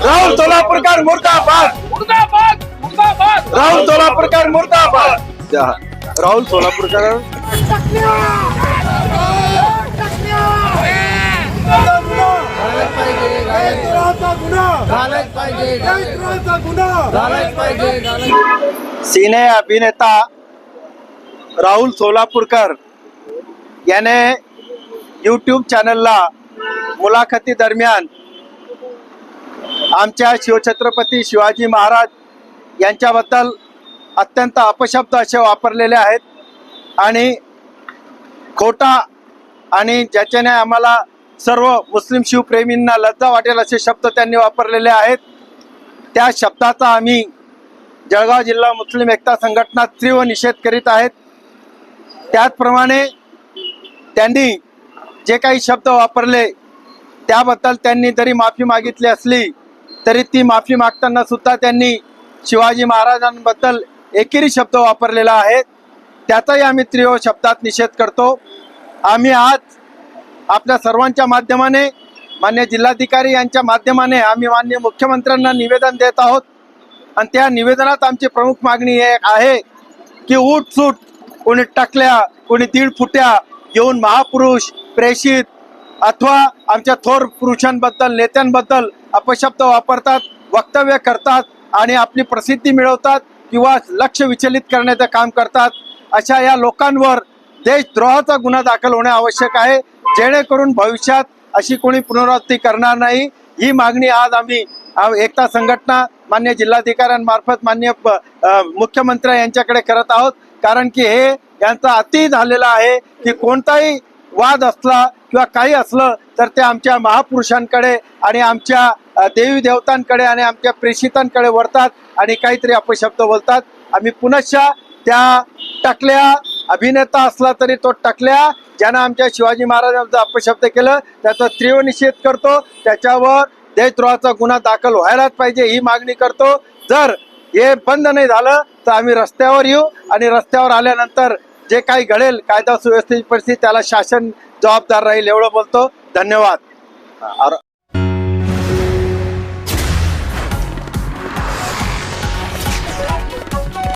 सोलापूरकर मुर्दाबाद. मुर्दाबाद मुर्दाबाद. राहुल सोलापूरकर मुर्दाबाद. राहुल सोलापूरकर. सिने अभिनेता राहुल सोलापूरकर याने यूट्यूब चॅनलला मुलाखती दरम्यान आमच्या शिवछत्रपती शिवाजी महाराज यांच्याबद्दल अत्यंत अपशब्द असे वापरलेले आहेत. आणि खोटा आणि ज्याच्याने आम्हाला सर्व मुस्लिम शिवप्रेमींना लज्जा वाटेल असे शब्द त्यांनी वापरलेले आहेत. त्या शब्दाचा आम्ही जळगाव जिल्हा मुस्लिम एकता संघटना तीव्र निषेध करीत आहेत. त्याचप्रमाणे त्यांनी जे काही शब्द वापरले त्याबद्दल त्यांनी जरी माफी मागितली असली तरी ती माफी मागताना सुद्धा त्यांनी शिवाजी महाराजांबद्दल एकेरी शब्द वापरलेला आहे. त्याचाही आम्ही त्रिओ शब्दात निषेध करतो. आम्ही आज आपल्या सर्वांच्या माध्यमाने मान्य जिल्हाधिकारी यांच्या माध्यमाने आम्ही मान्य मुख्यमंत्र्यांना निवेदन देत आहोत. आणि त्या निवेदनात आमची प्रमुख मागणी हे आहे की उठ सूट कोणी टाकल्या कोणी दीड फुट्या येऊन महापुरुष प्रेषित अथवा आमच्या थोर पुरुषांबद्दल नेत्यांबद्दल अपशब्द वापरतात वक्तव्य करतात आणि आपली प्रसिद्धी मिळवतात किंवा लक्ष विचलित करण्याचं काम करतात अशा या लोकांवर देशद्रोहाचा गुन्हा दाखल होणे आवश्यक आहे. जेणेकरून भविष्यात अशी कोणी पुनरावृत्ती करणार नाही. ही मागणी आज आम्ही एकता संघटना मान्य जिल्हाधिकाऱ्यांमार्फत मान्य मुख्यमंत्री यांच्याकडे करत आहोत. कारण की हे यांचा अति झालेला आहे की कोणताही वाद असला किंवा काही असलं तर ते आमच्या महापुरुषांकडे आणि आमच्या देवी देवतांकडे आणि आमच्या प्रेषितांकडे वळतात आणि काहीतरी अपशब्द बोलतात. आम्ही पुनश्च त्या टाकल्या अभिनेता असला तरी तो टाकल्या ज्यानं आमच्या शिवाजी महाराजांचा अपशब्द केलं त्याचा तीव्र निषेध करतो त्याच्यावर देशद्रोहाचा गुन्हा दाखल व्हायलाच पाहिजे ही मागणी करतो. जर हे बंद नाही झालं तर आम्ही रस्त्यावर येऊ आणि रस्त्यावर आल्यानंतर जे काही घडेल कायदा सुव्यवस्थेची परिस्थिती त्याला शासन जबाबदार राहील एवढं बोलतो. धन्यवाद.